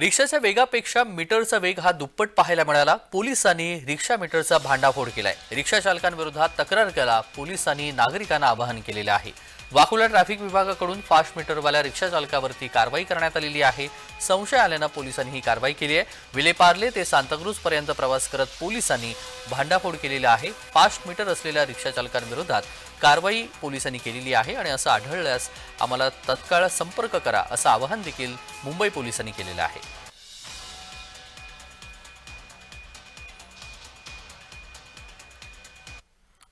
रिक्षाच्या वेगापेक्षा मीटरचा वेग हा दुप्पट पाहायला मिळाला. पोलिसांनी रिक्षा मीटरचा भांडाफोड केलाय. रिक्षा चालकांविरोधात तक्रार केला पोलिसांनी नागरिकांना आवाहन केलेलं आहे. वाकुला ट्रॅफिक विभागाकडून फास्ट मीटरवाल्या रिक्षा चालकावरती कारवाई करण्यात आलेली आहे. संशय आल्यानं पोलिसांनी ही कारवाई केली आहे. विलेपार्ले ते सांताक्रूज पर्यंत प्रवास करत पोलिसांनी भांडाफोड केलेला आहे. फास्ट मीटर असलेल्या रिक्षा चालकांविरोधात कारवाई पोलिसांनी केलेली आहे आणि असं आढळल्यास आम्हाला तत्काळ संपर्क करा असं आवाहन देखील मुंबई पोलिसांनी केलेलं आहे.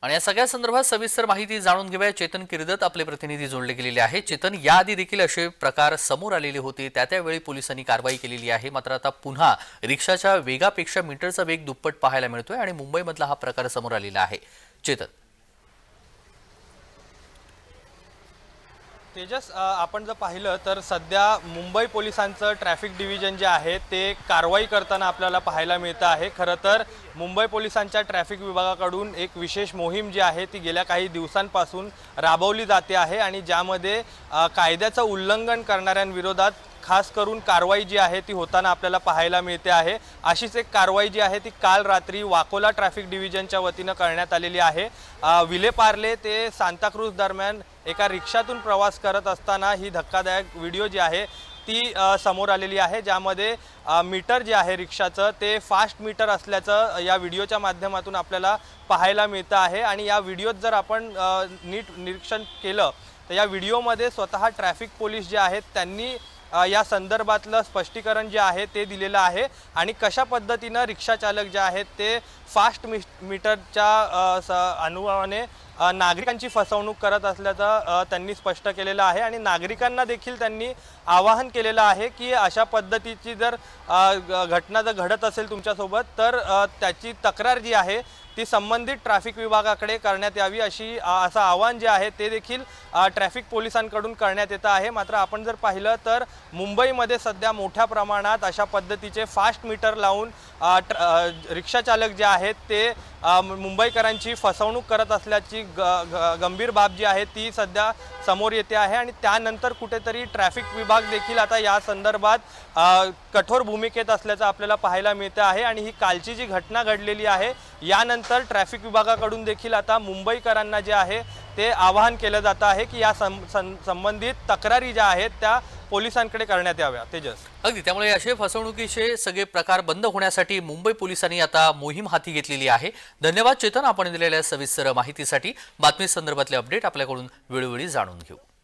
आणि या सगळ्या संदर्भात सविस्तर माहिती जाणून घेऊया. चेतन किर्दत आपले प्रतिनिधी जोडले गेलेले आहे चेतन याआधी देखील असे प्रकार समोर आलेले होते. त्या त्यावेळी पोलिसांनी कारवाई केलेली आहे. मात्र आता पुन्हा रिक्षाच्या वेगापेक्षा मीटरचा वेग दुप्पट पाहायला मिळतोय आणि मुंबईमधला हा प्रकार समोर आलेला आहे. चेतन. तेजस आपण जर पाहिलं तर सध्या मुंबई पोलिसांचं ट्रॅफिक डिव्हिजन जे आहे ते कारवाई करताना आपल्याला पाहायला मिळतं आहे. खरं तर मुंबई पोलिसांच्या ट्रॅफिक विभागाकडून एक विशेष मोहीम जी आहे ती गेल्या काही दिवसांपासून राबवली जाते आहे आणि ज्यामध्ये कायद्याचं उल्लंघन करणाऱ्यांविरोधात खास करून कारवाई जी आहे ती होताना आपल्याला पाहायला मिळते आहे. अशीच एक कारवाई जी आहे ती काल रात्री वाकोला ट्रॅफिक डिव्हिजनच्या वतीनं करण्यात आलेली आहे. विलेपार्ले ते सांताक्रूज दरम्यान एका रिक्षातून प्रवास करत असताना ही धक्कादायक व्हिडिओ जी आहे ती समोर आलेली आहे. ज्यामध्ये मीटर जे आहे रिक्षाचं ते फास्ट मीटर असल्याचं या व्हिडिओच्या माध्यमातून आपल्याला पाहायला मिळतं आहे. आणि या व्हिडिओत जर आपण नीट निरीक्षण केलं तर या व्हिडिओमध्ये स्वतः ट्रॅफिक पोलीस जे आहेत त्यांनी या संदर्भातलं स्पष्टीकरण जे आहे ते दिलेलं आहे आणि कशा पद्धतीनं रिक्षाचालक जे आहेत ते फास्ट मि मीटरच्या स अनुभवाने नागरिकांची फसवणूक करत असल्याचं त्यांनी स्पष्ट केलेलं आहे आणि नागरिकांना देखील त्यांनी आवाहन केलेलं आहे की अशा पद्धतीची जर घटना जर घडत असेल तुमच्यासोबत तर त्याची तक्रार जी आहे ती संबंधित ट्रॅफिक विभागाकडे करण्यात यावी अशी असं आवाहन जे आहे ते देखील ट्रॅफिक पोलिसांकडून करण्यात येतं आहे. मात्र आपण जर पाहिलं तर मुंबईमध्ये सध्या मोठ्या प्रमाणात अशा पद्धतीचे फास्ट मीटर लावून रिक्षाचालक ट्र- जे आहेत ते मुंबईकरांची फसवणूक करत असल्याची ग ग- गंभीर बाब जी आहे ती सध्या समोर येते आहे आणि त्यानंतर कुठेतरी ट्रॅफिक विभाग देखील आता या संदर्भात कठोर भूमिकेत असल्याचं आपल्याला पाहायला मिळतं आहे आणि ही कालची जी घटना घडलेली आहे यानंतर ट्रॅफिक विभागाकडून देखील आता मुंबईकरांना जे आहे ते आवाहन केलं जातं आहे की या सं सं- संबंधित तक्रारी ज्या आहेत त्या पोलिसांकडे करण्यात याव्या. तेजस. अगदी. त्यामुळे असे फसवणुकीचे सगळे प्रकार बंद होण्यासाठी मुंबई पोलिसांनी आता मोहीम हाती घेतलेली आहे. धन्यवाद चेतन. आपण दिलेल्या सविस्तर माहितीसाठी बातमी संदर्भातले अपडेट आपल्याकडून वेळोवेळी जाणून घेऊ.